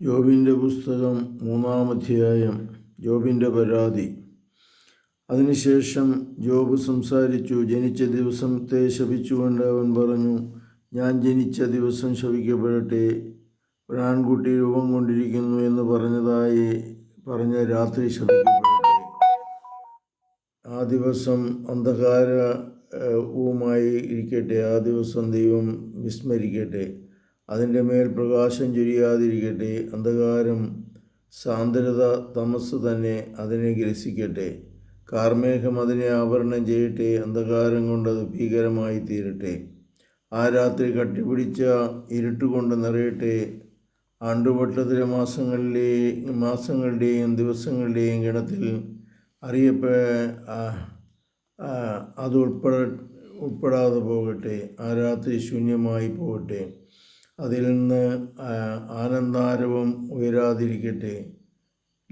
യോബിന്റെ പുസ്തകം മൂന്നാം അധ്യായം യോബിന്റെ പരാതി. അതിനുശേഷം ജോബ് സംസാരിച്ചു ജനിച്ച ദിവസത്തെ ശപിച്ചുകൊണ്ട് അവൻ പറഞ്ഞു ഞാൻ ജനിച്ച ദിവസം ശപിക്കപ്പെടട്ടെ ഒരാൺകുട്ടി രൂപം കൊണ്ടിരിക്കുന്നു എന്ന് പറഞ്ഞതായി പറഞ്ഞ രാത്രി ശപിക്കപ്പെടട്ടെ. ആ ദിവസം അന്ധകാരവുമായി ഇരിക്കട്ടെ ആ ദിവസം ദൈവം വിസ്മരിക്കട്ടെ. അതിന്റെ മേൽ പ്രകാശം ചൊരിയാതിരിക്കട്ടെ. അന്ധകാരം സാന്ദ്രത തമസ് തന്നെ അതിനെ ഗ്രസിക്കട്ടെ. കാർമേഘം അതിനെ ആവരണം ചെയ്യട്ടെ. അന്ധകാരം കൊണ്ട് അത് ഭീകരമായി തീരട്ടെ ആ രാത്രി കട്ടിപിടിച്ച ഇരുട്ടുകൊണ്ട് നിറയട്ടെ. ആണ്ടുവട്ടത്തിലെ മാസങ്ങളിലെ മാസങ്ങളുടെയും ദിവസങ്ങളുടെയും ഗണത്തിൽ അറിയപ്പെ അത് ഉൾപ്പെട ഉൾപ്പെടാതെ പോകട്ടെ. ആ രാത്രി ശൂന്യമായി പോകട്ടെ. അതിൽ നിന്ന് ആനന്ദാരവം ഉയരാതിരിക്കട്ടെ.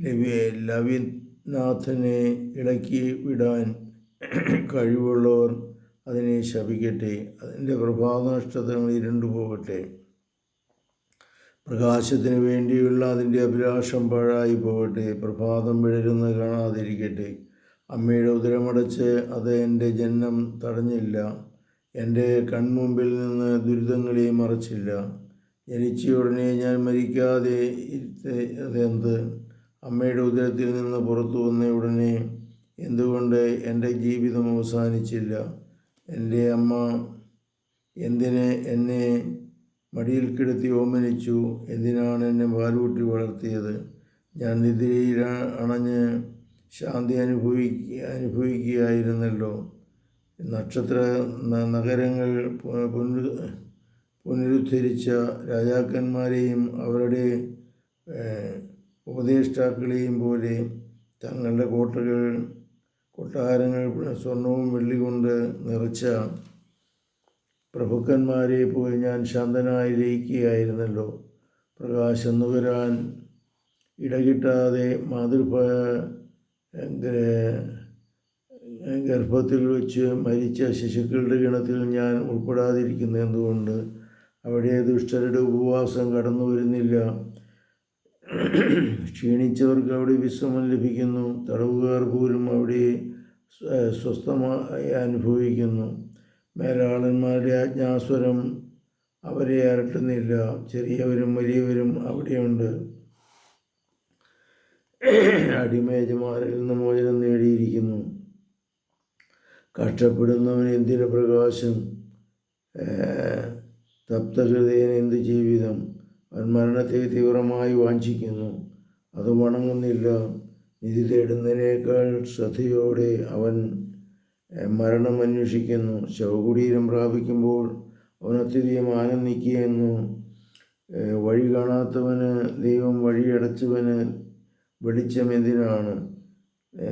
ലവി ലവിനാഥനെ ഇളക്കി വിടാൻ കഴിവുള്ളവർ അതിനെ ശപിക്കട്ടെ. അതിന്റെ പ്രഭാതനഷ്ടങ്ങൾ ഇരുണ്ടു പോകട്ടെ. പ്രകാശത്തിന് വേണ്ടിയുള്ള അതിന്റെ അഭിലാഷം പാഴായി പോകട്ടെ. പ്രഭാതം വിഴരുന്ന കാണാതിരിക്കട്ടെ. അമ്മയുടെ ഉദരമടച്ച് അത് എന്റെ ജന്മം തടഞ്ഞില്ല. എന്റെ കൺമുമ്പിൽ നിന്ന് ദുരിതങ്ങളെ മറച്ചില്ല. ജനിച്ച ഉടനെ ഞാൻ മരിക്കാതെ അതെന്ത് അമ്മയുടെ ഉദരത്തിൽ നിന്ന് പുറത്തു വന്ന ഉടനെ എന്തുകൊണ്ട് എന്റെ ജീവിതം അവസാനിച്ചില്ല? എന്റെ അമ്മ എന്തിന് എന്നെ മടിയിൽ കിടത്തി ഓമനിച്ചു? എന്തിനാണ് എന്നെ പാലൂട്ടി വളർത്തിയത്? ഞാൻ നിദ്രയിൽ അണഞ്ഞ് ശാന്തി അനുഭവിക്കുക അനുഭവിക്കുകയായിരുന്നല്ലോ. നക്ഷത്ര നഗരങ്ങൾ പുനരു പുനരുദ്ധരിച്ച രാജാക്കന്മാരെയും അവരുടെ ഉപദേഷ്ടാക്കളെയും പോലെ തങ്ങളുടെ കോട്ടകൾ കൊട്ടാരങ്ങൾ സ്വർണവും വെള്ളി കൊണ്ട് നിറച്ച പ്രഭുക്കന്മാരെ പോലെ ഞാൻ ശാന്തനായി ലയിക്കുകയായിരുന്നല്ലോ പ്രകാശം നുകരാൻ ഇടകിട്ടാതെ മാതൃഭ ഗർഭത്തിൽ വെച്ച് മരിച്ച ശിശുക്കളുടെ ഗണത്തിൽ ഞാൻ ഉൾപ്പെടാതിരിക്കുന്ന എന്തുകൊണ്ട്? അവിടെ ദുഷ്ടരുടെ ഉപവാസം കടന്നു വരുന്നില്ല. ക്ഷീണിച്ചവർക്ക് അവിടെ വിശ്രമം ലഭിക്കുന്നു. തടവുകാർ പോലും അവിടെ സ്വസ്ഥമായി അനുഭവിക്കുന്നു. മേലാളന്മാരുടെ ആജ്ഞാസ്വരം അവരെ അരട്ടുന്നില്ല. ചെറിയവരും വലിയവരും അവിടെയുണ്ട്. അടിമയജമാരിൽ നിന്ന് മോചനം നേടിയിരിക്കുന്നു. കഷ്ടപ്പെടുന്നവൻ എന്തിനു പ്രകാശം? തപ്തഹൃദയൻ എന്ത് ജീവിതം? അവൻ മരണത്തെ തീവ്രമായി വാഞ്ചിക്കുന്നു. അത് വണങ്ങുന്നില്ല. നിധി തേടുന്നതിനേക്കാൾ ശ്രദ്ധയോടെ അവൻ മരണം അന്വേഷിക്കുന്നു. ശവകുടീരം പ്രാപിക്കുമ്പോൾ അവൻ അത്യധികം ആനന്ദിക്കുകയെന്നു. വഴി കാണാത്തവന് ദൈവം വഴിയടച്ചവന് വെളിച്ചം എന്തിനാണ്?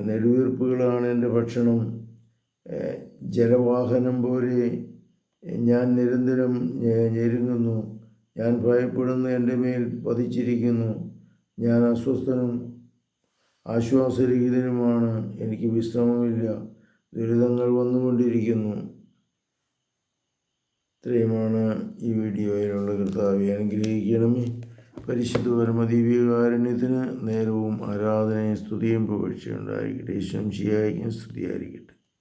നെടുവീർപ്പുകളാണ് എന്റെ ഭക്ഷണം. ജലവാഹനം പോലെ ഞാൻ നിരന്തരം ഞെരുങ്ങുന്നു. ഞാൻ ഭയപ്പെടുന്നു എന്റെ മേൽ പതിച്ചിരിക്കുന്നു. ഞാൻ അസ്വസ്ഥനും ആശ്വാസരഹിതനുമാണ്. എനിക്ക് വിശ്രമമില്ല. ദുരിതങ്ങൾ വന്നുകൊണ്ടിരിക്കുന്നു. ഇത്രയുമാണ് ഈ വീഡിയോയിലുള്ള കർത്താവെ. അനുഗ്രഹിക്കണമേ. പരിശുദ്ധ പരമദീപികാരുണ്യത്തിന് നേരവും ആരാധനയും സ്തുതിയും പുകഴ്ചയുണ്ടായിരിക്കട്ടെ ശംശിയായിരിക്കും സ്തുതിയായിരിക്കട്ടെ.